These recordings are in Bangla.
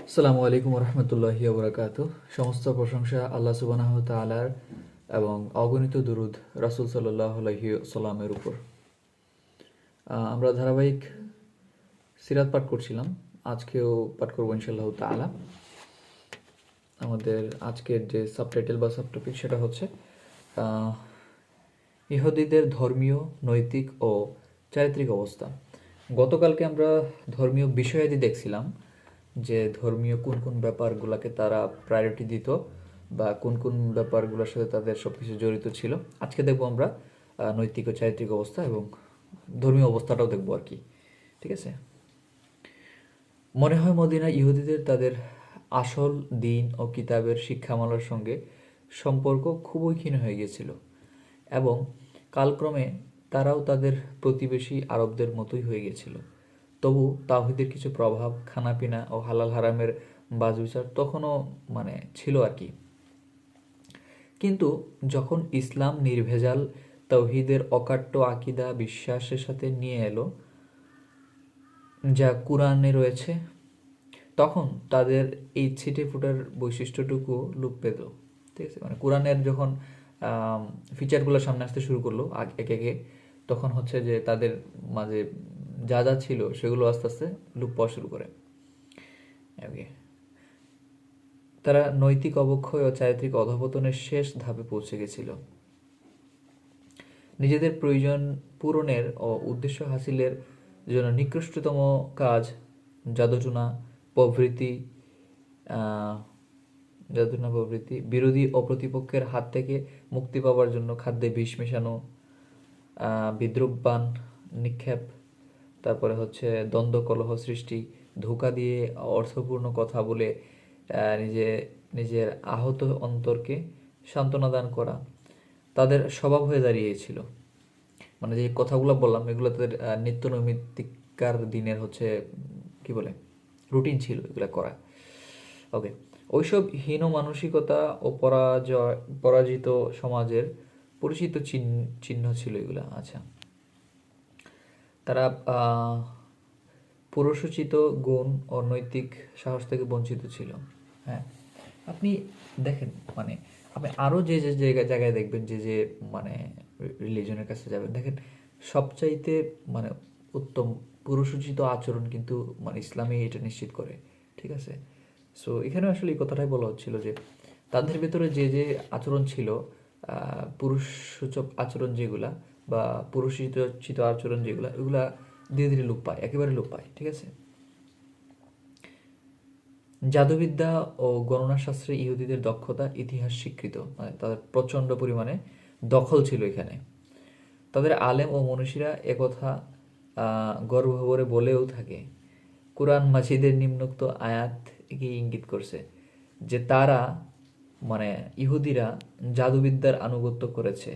আসসালামু আলাইকুম রহমতুল্লাহি বরাকাত সমস্ত প্রশংসা আল্লাহ সুবানাহ তালার এবং অগণিত দুরুদ রাসুল সাল্লাহ সাল্লামের উপর। আমরা ধারাবাহিক সিরাত পাঠ করছিলাম। আজকেও পাঠ করব ইনশাল্লাহ তালা আমাদের আজকের যে সাবটাইটেল বা সাবটপিক সেটা হচ্ছে ইহুদিদের ধর্মীয়, নৈতিক ও চারিত্রিক অবস্থা। গতকালকে আমরা ধর্মীয় বিষয়াদি দেখছিলাম। যে ধর্মীয় কোন কোন ব্যাপারগুলোকে তারা প্রায়োরিটি দিত বা কোন কোন ব্যাপারগুলোর সাথে তাদের সব কিছু জড়িত ছিল। আজকে দেখব আমরা নৈতিক ও চারিত্রিক অবস্থা এবং ধর্মীয় অবস্থাটাও দেখব আর কি। ঠিক আছে? মনে হয় মদিনা ইহুদিদের তাদের আসল দিন ও কিতাবের শিক্ষামালার সঙ্গে সম্পর্ক খুবই ক্ষীণ হয়ে গিয়েছিল এবং কালক্রমে তারাও তাদের প্রতিবেশী আরবদের মতোই হয়ে গিয়েছিল। তবু তাওহিদের কিছু প্রভাব, খানাপিনা ও হালাল হারামের বাজবিচার তখনও মানে ছিল আর কি। কিন্তু যখন ইসলাম নির্ভেজাল তৌহিদের অকাট্য আকিদা বিশ্বাসের সাথে নিয়ে এলো, যা কোরআনে রয়েছে, তখন তাদের এই ছিটে ফুটার বৈশিষ্ট্যটুকু লুপ পেত। ঠিক আছে? মানে কোরআনের যখন ফিচারগুলো সামনে আসতে শুরু করল একে একে, তখন হচ্ছে যে তাদের মাঝে যা যা ছিল সেগুলো আস্তে আস্তে লুপ পাওয়া শুরু করে. তারা নৈতিক অবক্ষয় ও চারিত্রিক অধপতনের শেষ ধাপে পৌঁছে গেছিল নিজেদের প্রয়োজন পূরণের ও উদ্দেশ্য হাসিলের জন্য নিকৃষ্টতম কাজ জাদুটুনা প্রভৃতি জাদুটুনা প্রভৃতি, বিরোধী ও প্রতিপক্ষের হাত থেকে মুক্তি পাওয়ার জন্য খাদ্যে বিষ মেশানো বিদ্রুপবান নিক্ষেপ তারপরে হচ্ছে দ্বন্দ্ব কলহ সৃষ্টি, ধোকা দিয়ে অর্থপূর্ণ কথা বলে নিজে, নিজের আহত অন্তরকে সান্ত্বনা দান করা, তাদের স্বভাব হয়ে দাঁড়িয়েছিল। মানে যে কথাগুলো বললাম, এগুলো তাদের নিত্য নৈমিত্তিকার দিনের হচ্ছে, কি বলে, রুটিন ছিল এগুলো করা। ওকে, ওইসব হীন মানসিকতা ও পরাজয়, পরাজিত সমাজের পরিচিত চিহ্ন চিহ্ন ছিল এগুলা। আচ্ছা। তারা পুরুষোচিত গুণ ও নৈতিক সাহস থেকে বঞ্চিত ছিল। হ্যাঁ। আপনি দেখেন মানে আপনি আরও যে যে জায়গায় জায়গায় দেখবেন যে যে মানে রিলিজনের কাছে যাবেন, দেখেন, সবচাইতে মানে উত্তম পুরুষোচিত আচরণ কিন্তু মানে ইসলামই এটা নিশ্চিত করে, ঠিক আছে? সো এখানে আসলে এই কথাটাই বলা হচ্ছিল যে, তাদের ভেতরে যে যে আচরণ ছিল পুরুষসূচক আচরণ যেগুলা বা পুরুষোচিত আচরণ যেগুলা এগুলা ধীরে ধীরে লোপ পায়, একেবারে লোপ পায়, ঠিক আছে? জাদুবিদ্যা ও গণনা শাস্ত্রে ইহুদিদের দক্ষতা ইতিহাস স্বীকৃত মানে তাদের প্রচণ্ড পরিমাণে দখল ছিল এখানে। তাদের আলেম ও মনীষীরা একথা গর্বভরে বলেও থাকে। কোরআন মাসিদের নিম্নোক্ত আয়াত কি ইঙ্গিত করছে যে তারা মানে ইহুদিরা জাদুবিদ্যার আনুগত্য করেছে।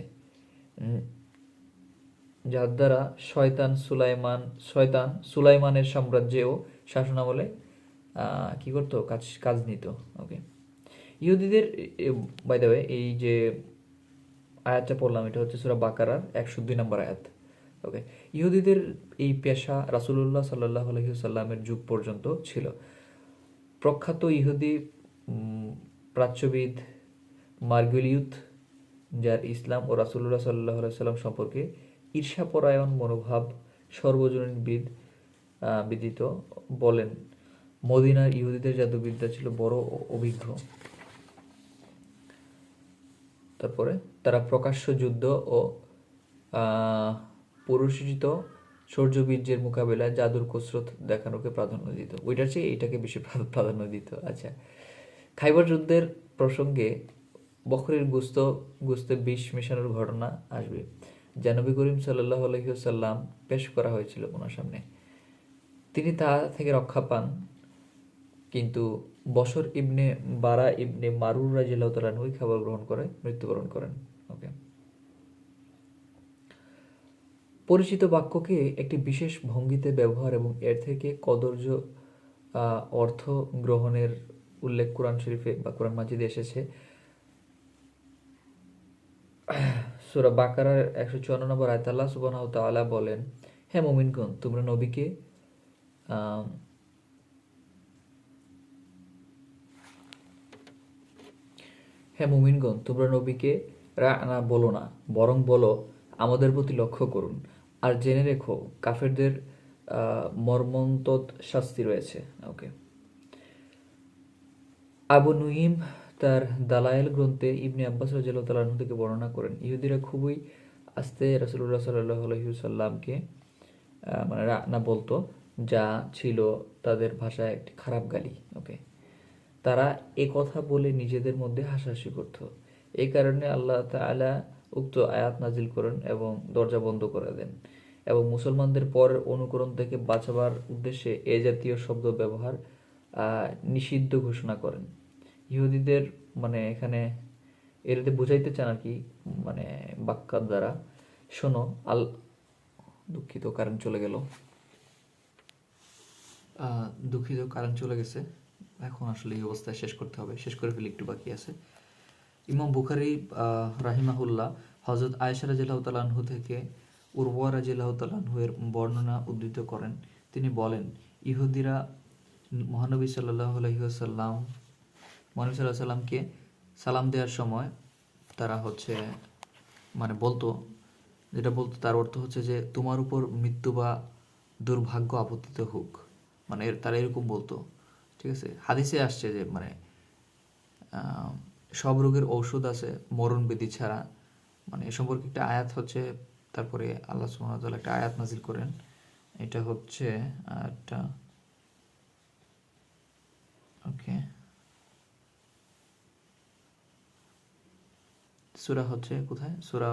যার দ্বারা শয়তান সুলাইমান, শয়তান সুলাইমানের সাম্রাজ্যেও শাসনামলে কি করতো? কাজ কাজ নিত, ওকে? ইহুদিদের বাই দ্য এই যে আয়াতটা পড়লাম, এটা হচ্ছে সুরা বাকারার একশো দুই নম্বর আয়াত, ওকে? ইহুদিদের এই পেশা রাসুলুল্লাহ সাল্লাহ আলহিসাল্লামের যুগ পর্যন্ত ছিল। প্রখ্যাত ইহুদি প্রাচ্যবিদ মার্গুলিউথ যার ইসলাম ও রাসুল্লাহ সাল্লাহ সাল্লাম সম্পর্কে ঈর্ষাপরায়ণ মনোভাব সর্বজনীনবিদ আহ, বিদিত বলেন মদিনার ইহুদিদের জাদুবিদ্যা ছিল বড় অভিজ্ঞ। তারপরে তারা প্রকাশ্য যুদ্ধ ও পুরুষোচিত শৌর্যবীর্যের মোকাবেলায় জাদুর কসরত দেখানোকে প্রাধান্য দিত। ওইটার চেয়ে এটাকে বেশি প্রাধান্য দিত। আচ্ছা খাইবার যুদ্ধের প্রসঙ্গে বখরের গুস্ত গুস্তে বিষ মেশানোর ঘটনা আসবে। যা নবী করিম সাল্লাহ আলহিহসাল্লাম পেশ করা হয়েছিল ওনার সামনে। তিনি তা থেকে রক্ষা পান, কিন্তু বসর ইবনে বারা ইবনে মারুর রাজিল্লাহ তালান ওই খাবার গ্রহণ করে, মৃত্যুবরণ করেন। ওকে পরিচিত বাক্যকে একটি বিশেষ ভঙ্গিতে ব্যবহার এবং এর থেকে কদর্য অর্থ গ্রহণের উল্লেখ কোরআন শরীফে বা কোরআন মাজিদে এসেছে। সুরা বাকারার একশো চুয়ান্ন নম্বর আয়তাল্লাহ সুবাহ তালা বলেন হ্যাঁ মোমিনগণ, তোমরা নবীকে হ্যাঁ মোমিনগণ, তোমরা নবীকে রা বলো না, বরং বলো, আমাদের প্রতি লক্ষ্য করুন। আর জেনে রেখো, কাফেরদের মর্মন্তত শাস্তি রয়েছে। ওকে। আবু নুহিম তার দালায়েল গ্রন্থে ইবনে আব্বাস রাজিয়াল্লাহু থেকে বর্ণনা করেন। ইহুদিরা খুবই আস্তে রাসূলুল্লাহ সাল্লাল্লাহু আলাইহি মানে রানা বলতো, যা ছিল তাদের ভাষায় একটি খারাপ গালি ওকে তারা এ কথা বলে নিজেদের মধ্যে হাসাহাসি করত। এই কারণে আল্লাহ তাআলা উক্ত আয়াত নাজিল করেন এবং দরজা বন্ধ করে দেন। এবং মুসলমানদের পরের অনুকরণ থেকে বাঁচাবার উদ্দেশ্যে এ জাতীয় শব্দ ব্যবহার নিষিদ্ধ ঘোষণা করেন। ইহুদিদের মানে এখানে এটাতে বুঝাইতে চান আর কি মানে বাক্যার দ্বারা, শোনো, আল, দুঃখিত কারণ চলে গেল। দুঃখিত কারণ চলে গেছে। এখন আসলে এই অবস্থায় শেষ করতে হবে। শেষ করে ফেলি, একটু বাকি আছে। ইমাম বুখারি রাহিমাহুল্লাহ হজরত আয়েশা রাজিল্লাহ তালাহু থেকে উর্ওয়া রাজিল্লাহ তালাহু এর বর্ণনা উদ্ধৃত করেন। তিনি বলেন, ইহুদিরা মহানবী সাল্লাহ আলহিহাসাল্লাম মহানবী সালাম দেওয়ার সময় তারা হচ্ছে মানে বলতো, যেটা বলতো তার অর্থ হচ্ছে যে তোমার উপর মৃত্যু বা দুর্ভাগ্য আপত্তিত হোক। মানে তারা এরকম বলতো, ঠিক আছে? হাদিসে আসছে যে মানে সব রোগের ঔষধ আছে, মরণ ব্যাধি ছাড়া। মানে এ সম্পর্কে একটা আয়াত হচ্ছে, তারপরে আল্লাহ সুবহানাহু একটা আয়াত নাজিল করেন। এটা হচ্ছে একটা, ওকে। সুরা হচ্ছে কোথায়? সুরা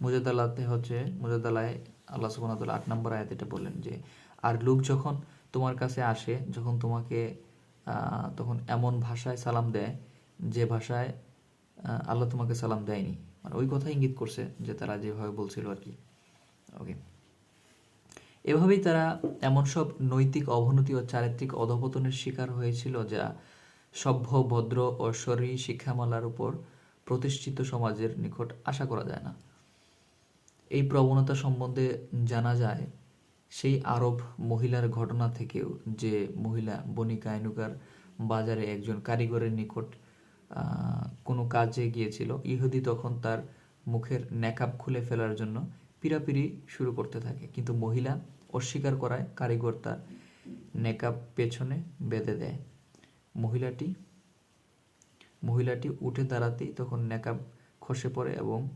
মুজাদালাতে হচ্ছে মুজাদালায় আল্লাহ তাআলা আট নম্বর আয়াত এটা বললেন যে, আর লোক যখন তোমার কাছে আসে, যখন তোমাকে তখন এমন ভাষায় সালাম দেয়, যে ভাষায় আল্লাহ তোমাকে সালাম দেয়নি। মানে ওই কথা ইঙ্গিত করছে যে তারা যেভাবে বলছিল আর কি। ওকে। এভাবেই তারা এমন সব নৈতিক অবনতি ও চারিত্রিক অধপতনের শিকার হয়েছিল যা সভ্য, ভদ্র ও শরীর শিক্ষামালার উপর প্রতিষ্ঠিত সমাজের নিকট আশা করা যায় না। এই প্রবণতা সম্বন্ধে জানা যায়, সেই আরব মহিলার ঘটনা থেকেও যে মহিলা বনি কায়নুকার বাজারে একজন কারিগরের নিকট কোনো কাজে গিয়েছিল, ইহুদি তখন তার মুখের নেকাব খুলে ফেলার জন্য পিরাপিরি শুরু করতে থাকে। কিন্তু মহিলা অস্বীকার করায় কারিগর তার নেকাব পেছনে বেঁধে দেয়। মহিলাটি মহিলাটি উঠে দাঁড়াতেই তখন নেকাব খসে পড়ে এবং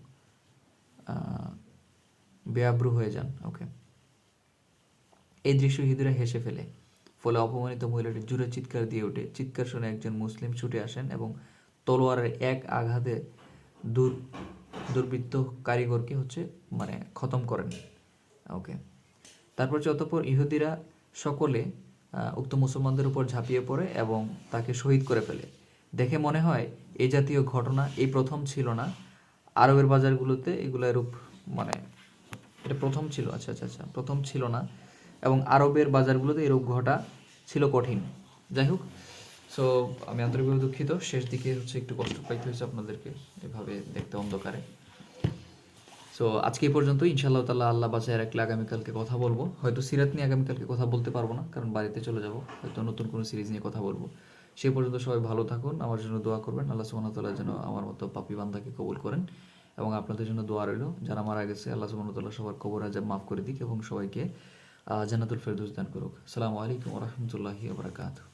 বেআব্রু হয়ে যান। ওকে এই দৃশ্য হিন্দুরা হেসে ফেলে। ফলে অপমানিত মহিলাটি জুড়ে চিৎকার দিয়ে ওঠে। চিৎকার শুনে একজন মুসলিম ছুটে আসেন এবং তলোয়ারের এক আঘাতে দূর, দুর্বৃত্ত কারিগরকে হচ্ছে মানে খতম করেন। ওকে তারপর যতপর ইহুদিরা সকলে উক্ত মুসলমানদের উপর ঝাঁপিয়ে পড়ে এবং তাকে শহীদ করে ফেলে। দেখে মনে হয় এই জাতীয় ঘটনা, এই প্রথম ছিল না। আরবের বাজারগুলোতে এগুলো এরূপ মানে এটা প্রথম ছিল আচ্ছা আচ্ছা আচ্ছা প্রথম ছিল না। এবং আরবের বাজারগুলোতে এরূপ ঘটা ছিল কঠিন। যাই হোক সো আমি আন্তরিকভাবে দুঃখিত। শেষ দিকে হচ্ছে একটু কষ্ট পাইতে হয়েছে আপনাদেরকে, এভাবে দেখতে অন্ধকারে। সো আজকে এই পর্যন্ত ইনশাআল্লাহ তাল্লাহ আল্লাহ বাসায় রাখলে আগামীকালকে কথা বলব। হয়তো সিরাত নিয়ে আগামীকালকে কথা বলতে পারব না, কারণ বাড়িতে চলে যাব। হয়তো নতুন কোনো সিরিজ নিয়ে কথা বলব। সেই পর্যন্ত সবাই ভালো থাকুন, আমার জন্য দোয়া করবেন। আল্লাহ তাআলা যেন আমার মতো পাপি বান্দাকে কবুল করেন এবং আপনাদের জন্য দোয়া রইল, যারা মারা গেছে, আল্লাহ তাআলা সবার কবর আজাব মাফ করে দিক এবং সবাইকে জান্নাতুল ফেরদৌস দান করুক। আসসালামু আলাইকুম রাহমাতুল্লাহি ওয়া বারাকাতুহু।